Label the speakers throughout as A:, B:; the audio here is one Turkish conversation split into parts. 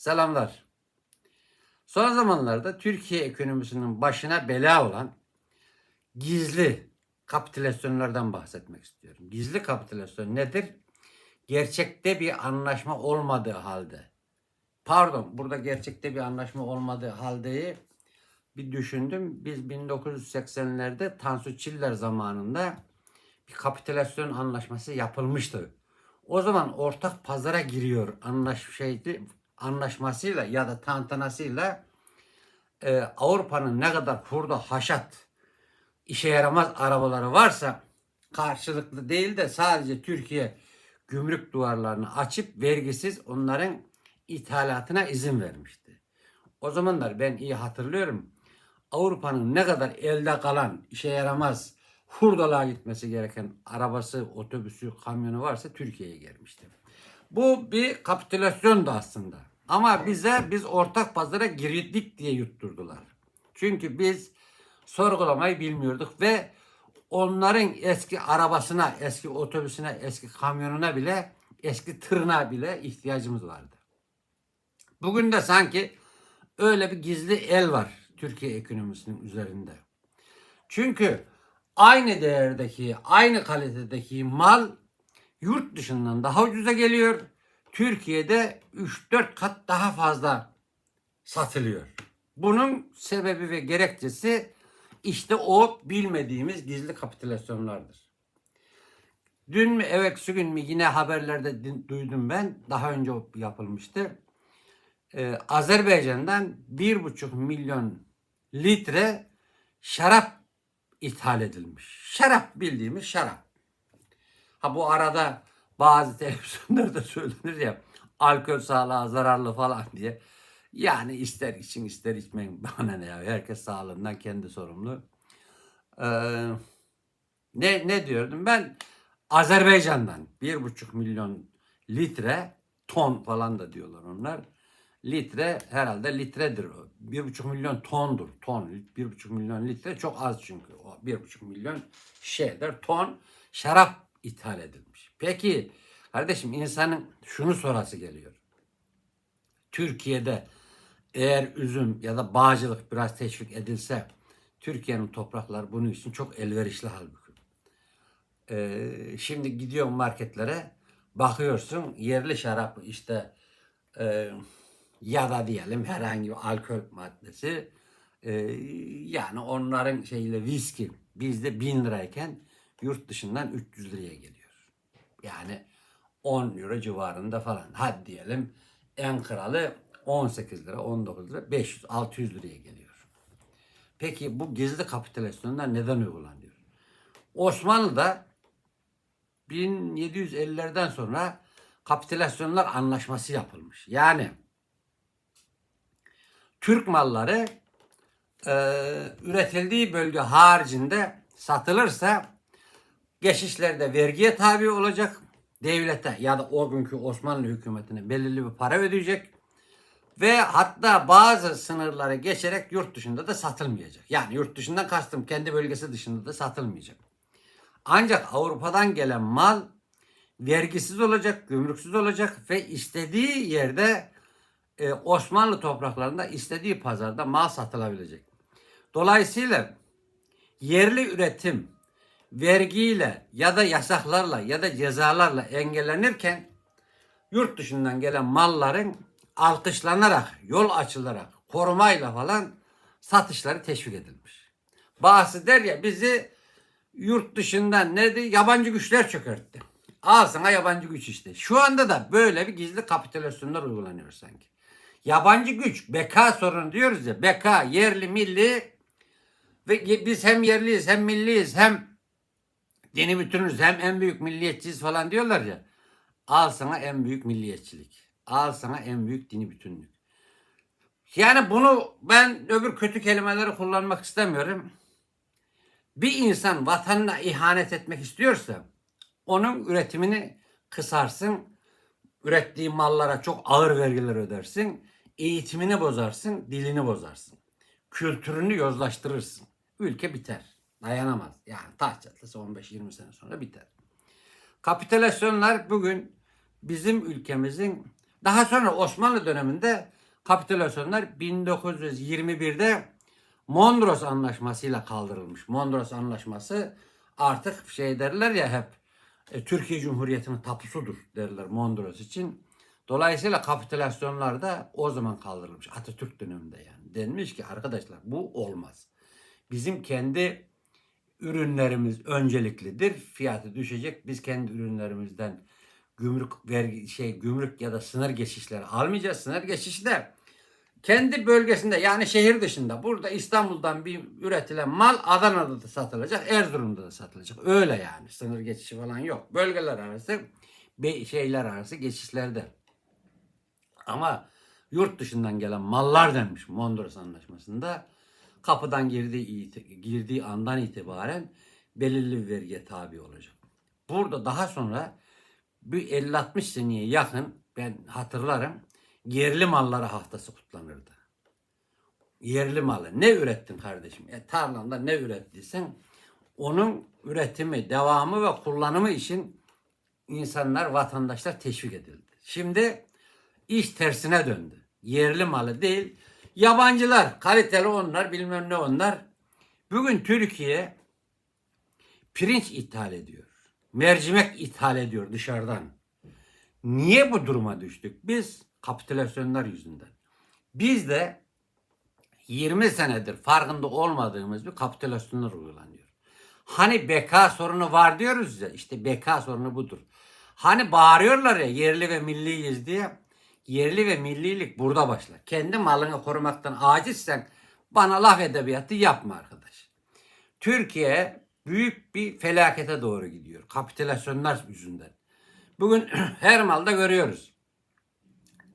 A: Selamlar. Son zamanlarda Türkiye ekonomisinin başına bela olan gizli kapitülasyonlardan bahsetmek istiyorum. Gizli kapitülasyon nedir? Gerçekte bir anlaşma olmadığı halde. Pardon, burada gerçekte bir anlaşma olmadığı haldeyi bir düşündüm. Biz 1980'lerde Tansu Çiller zamanında bir kapitülasyon anlaşması yapılmıştı. O zaman ortak pazara giriyor anlaş şeydi anlaşmasıyla ya da tantanasıyla e, Avrupa'nın ne kadar kurda haşat işe yaramaz arabaları varsa karşılıklı değil de sadece Türkiye gümrük duvarlarını açıp vergisiz onların ithalatına izin vermişti. O zamanlar ben iyi hatırlıyorum. Avrupa'nın ne kadar elde kalan, işe yaramaz, hurdalığa gitmesi gereken arabası, otobüsü, kamyonu varsa Türkiye'ye gelmişti. Bu bir kapitülasyon da aslında. Ama bize biz ortak pazara girdik diye yutturdular. Çünkü biz sorgulamayı bilmiyorduk ve onların eski arabasına, eski otobüsüne, eski kamyonuna bile, eski tırına bile ihtiyacımız vardı. Bugün de sanki öyle bir gizli el var Türkiye ekonomisinin üzerinde. Çünkü aynı değerdeki, aynı kalitedeki mal yurt dışından daha ucuza geliyor. Türkiye'de 3-4 kat daha fazla satılıyor. Bunun sebebi ve gerekçesi işte o bilmediğimiz gizli kapitülasyonlardır. Dün mü evet gün mü yine haberlerde duydum ben. Daha önce yapılmıştı. Ee, Azerbaycan'dan bir buçuk milyon litre şarap ithal edilmiş. Şarap bildiğimiz şarap. Ha bu arada bazı televizyonlarda söylenir ya alkol sağlığa zararlı falan diye. Yani ister için ister içmeyin bana ne ya. Herkes sağlığından kendi sorumlu. Ee, ne, ne diyordum ben? Azerbaycan'dan bir buçuk milyon litre ton falan da diyorlar onlar. Litre herhalde litredir o. Bir buçuk milyon tondur. Ton. Bir buçuk milyon litre çok az çünkü. O bir buçuk milyon şeyler ton şarap ithal edilmiş. Peki kardeşim insanın şunu sorası geliyor. Türkiye'de eğer üzüm ya da bağcılık biraz teşvik edilse Türkiye'nin toprakları bunun için çok elverişli halbuki. Ee, şimdi gidiyorsun marketlere bakıyorsun yerli şarap işte e, ya da diyelim herhangi bir alkol maddesi e, yani onların şeyle viski bizde 1000 lirayken yurt dışından 300 liraya geliyor. Yani 10 euro civarında falan. Hadi diyelim en kralı 18 lira, 19 lira, 500, 600 liraya geliyor. Peki bu gizli kapitülasyonlar neden uygulanıyor? Osmanlı'da 1750'lerden sonra kapitülasyonlar anlaşması yapılmış. Yani Türk malları e, üretildiği bölge haricinde satılırsa geçişlerde vergiye tabi olacak. Devlete ya da o günkü Osmanlı hükümetine belirli bir para ödeyecek. Ve hatta bazı sınırları geçerek yurt dışında da satılmayacak. Yani yurt dışından kastım kendi bölgesi dışında da satılmayacak. Ancak Avrupa'dan gelen mal vergisiz olacak, gümrüksüz olacak ve istediği yerde e, Osmanlı topraklarında istediği pazarda mal satılabilecek. Dolayısıyla yerli üretim vergiyle ya da yasaklarla ya da cezalarla engellenirken yurt dışından gelen malların alkışlanarak, yol açılarak, korumayla falan satışları teşvik edilmiş. Bazısı der ya bizi yurt dışından nedir? Yabancı güçler çökertti. Al sana yabancı güç işte. Şu anda da böyle bir gizli kapitülasyonlar uygulanıyor sanki. Yabancı güç, beka sorunu diyoruz ya. Beka, yerli, milli ve biz hem yerliyiz hem milliyiz hem dini bütünüz hem en büyük milliyetçiyiz falan diyorlar ya. Al sana en büyük milliyetçilik. Al sana en büyük dini bütünlük. Yani bunu ben öbür kötü kelimeleri kullanmak istemiyorum. Bir insan vatanına ihanet etmek istiyorsa onun üretimini kısarsın. Ürettiği mallara çok ağır vergiler ödersin. Eğitimini bozarsın, dilini bozarsın. Kültürünü yozlaştırırsın. Ülke biter. Dayanamaz. Yani taş çatlasa 15-20 sene sonra biter. Kapitülasyonlar bugün bizim ülkemizin Daha sonra Osmanlı döneminde kapitülasyonlar 1921'de Mondros Anlaşması'yla kaldırılmış. Mondros Anlaşması artık şey derler ya hep e, Türkiye Cumhuriyeti'nin tapusudur derler Mondros için. Dolayısıyla kapitülasyonlar da o zaman kaldırılmış. Atatürk döneminde yani. Denmiş ki arkadaşlar bu olmaz. Bizim kendi ürünlerimiz önceliklidir. Fiyatı düşecek. Biz kendi ürünlerimizden gümrük vergi şey gümrük ya da sınır geçişleri almayacağız. Sınır geçişi de kendi bölgesinde yani şehir dışında burada İstanbul'dan bir üretilen mal Adana'da da satılacak, Erzurum'da da satılacak. Öyle yani. Sınır geçişi falan yok. Bölgeler arası şeyler arası geçişlerde. Ama yurt dışından gelen mallar denmiş Mondros Anlaşması'nda kapıdan girdiği girdiği andan itibaren belirli bir vergiye tabi olacak. Burada daha sonra bir 50-60 seneye yakın ben hatırlarım yerli mallara haftası kutlanırdı. Yerli malı ne ürettin kardeşim? E, tarlanda ne ürettiysen onun üretimi, devamı ve kullanımı için insanlar, vatandaşlar teşvik edildi. Şimdi iş tersine döndü. Yerli malı değil, yabancılar, kaliteli onlar, bilmem ne onlar. Bugün Türkiye pirinç ithal ediyor. Mercimek ithal ediyor dışarıdan. Niye bu duruma düştük? Biz kapitülasyonlar yüzünden. Biz de 20 senedir farkında olmadığımız bir kapitülasyonlar uygulanıyor. Hani beka sorunu var diyoruz ya işte beka sorunu budur. Hani bağırıyorlar ya yerli ve milliyiz diye. Yerli ve millilik burada başlar. Kendi malını korumaktan acizsen bana laf edebiyatı yapma arkadaş. Türkiye büyük bir felakete doğru gidiyor. Kapitülasyonlar yüzünden. Bugün her malda görüyoruz.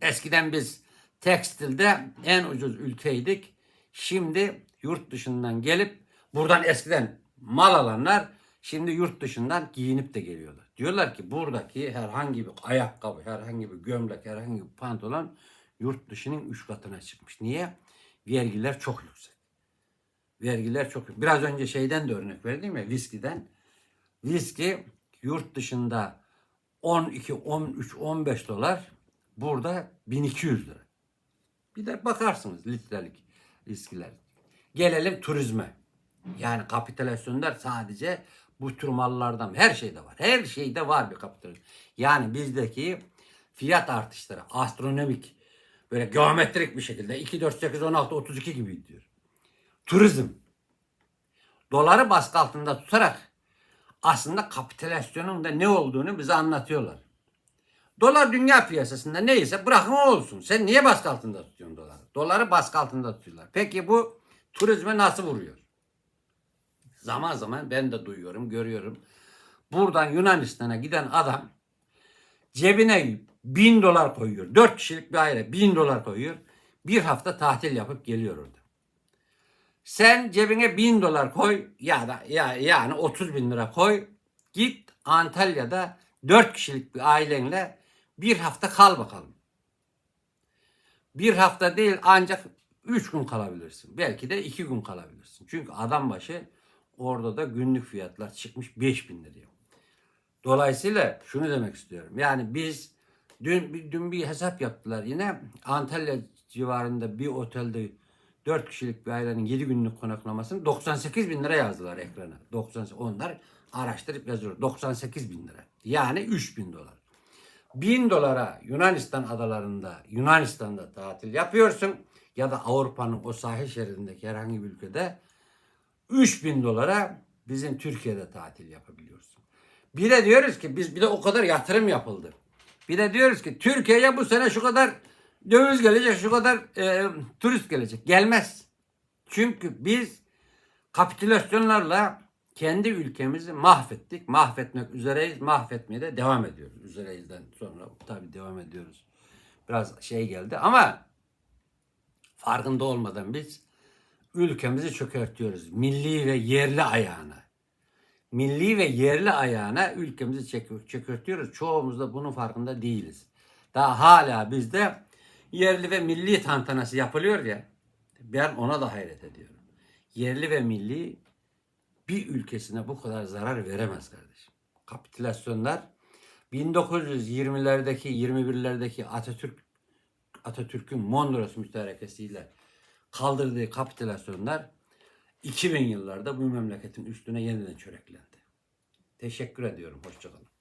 A: Eskiden biz tekstilde en ucuz ülkeydik. Şimdi yurt dışından gelip buradan eskiden mal alanlar şimdi yurt dışından giyinip de geliyorlar. Diyorlar ki buradaki herhangi bir ayakkabı, herhangi bir gömlek, herhangi bir pantolon yurt dışının üç katına çıkmış. Niye? Vergiler çok yüksek. Vergiler çok yüksek. Biraz önce şeyden de örnek verdim ya viskiden. Viski yurt dışında 12, 13, 15 dolar. Burada 1200 lira. Bir de bakarsınız litrelik viskiler. Gelelim turizme. Yani kapitülasyonlar sadece bu tür mallardan her şeyde var. Her şeyde var bir kapitülasyon. Yani bizdeki fiyat artışları astronomik böyle geometrik bir şekilde 2, 4, 8, 16, 32 gibi gidiyor. Turizm. Doları baskı altında tutarak aslında kapitülasyonun da ne olduğunu bize anlatıyorlar. Dolar dünya piyasasında neyse bırakın olsun. Sen niye baskı altında tutuyorsun doları? Doları baskı altında tutuyorlar. Peki bu turizme nasıl vuruyor? Zaman zaman ben de duyuyorum, görüyorum. Buradan Yunanistan'a giden adam cebine bin dolar koyuyor. Dört kişilik bir aile bin dolar koyuyor. Bir hafta tatil yapıp geliyor orada. Sen cebine bin dolar koy ya da ya yani 30 bin lira koy. Git Antalya'da dört kişilik bir ailenle bir hafta kal bakalım. Bir hafta değil ancak üç gün kalabilirsin. Belki de iki gün kalabilirsin. Çünkü adam başı orada da günlük fiyatlar çıkmış 5 bin liraya. Dolayısıyla şunu demek istiyorum. Yani biz dün, dün bir hesap yaptılar yine Antalya civarında bir otelde 4 kişilik bir ailenin 7 günlük konaklamasını 98 bin lira yazdılar ekrana. 90, onlar araştırıp yazıyor. 98 bin lira. Yani 3 bin dolar. 1000 dolara Yunanistan adalarında, Yunanistan'da tatil yapıyorsun ya da Avrupa'nın o sahil şeridindeki herhangi bir ülkede 3000 dolara bizim Türkiye'de tatil yapabiliyorsun. Bir de diyoruz ki biz bir de o kadar yatırım yapıldı. Bir de diyoruz ki Türkiye'ye bu sene şu kadar döviz gelecek, şu kadar e, turist gelecek. Gelmez. Çünkü biz kapitülasyonlarla kendi ülkemizi mahvettik. Mahvetmek üzereyiz. Mahvetmeye de devam ediyoruz. Üzereyizden sonra tabii devam ediyoruz. Biraz şey geldi ama farkında olmadan biz ülkemizi çökertiyoruz. Milli ve yerli ayağına. Milli ve yerli ayağına ülkemizi çökertiyoruz. Çoğumuz da bunun farkında değiliz. Daha hala bizde yerli ve milli tantanası yapılıyor ya. Ben ona da hayret ediyorum. Yerli ve milli bir ülkesine bu kadar zarar veremez kardeşim. Kapitülasyonlar 1920'lerdeki 21'lerdeki Atatürk Atatürk'ün Mondros mütarekesiyle kaldırdığı kapitülasyonlar 2000 yıllarda bu memleketin üstüne yeniden çöreklendi. Teşekkür ediyorum. Hoşçakalın.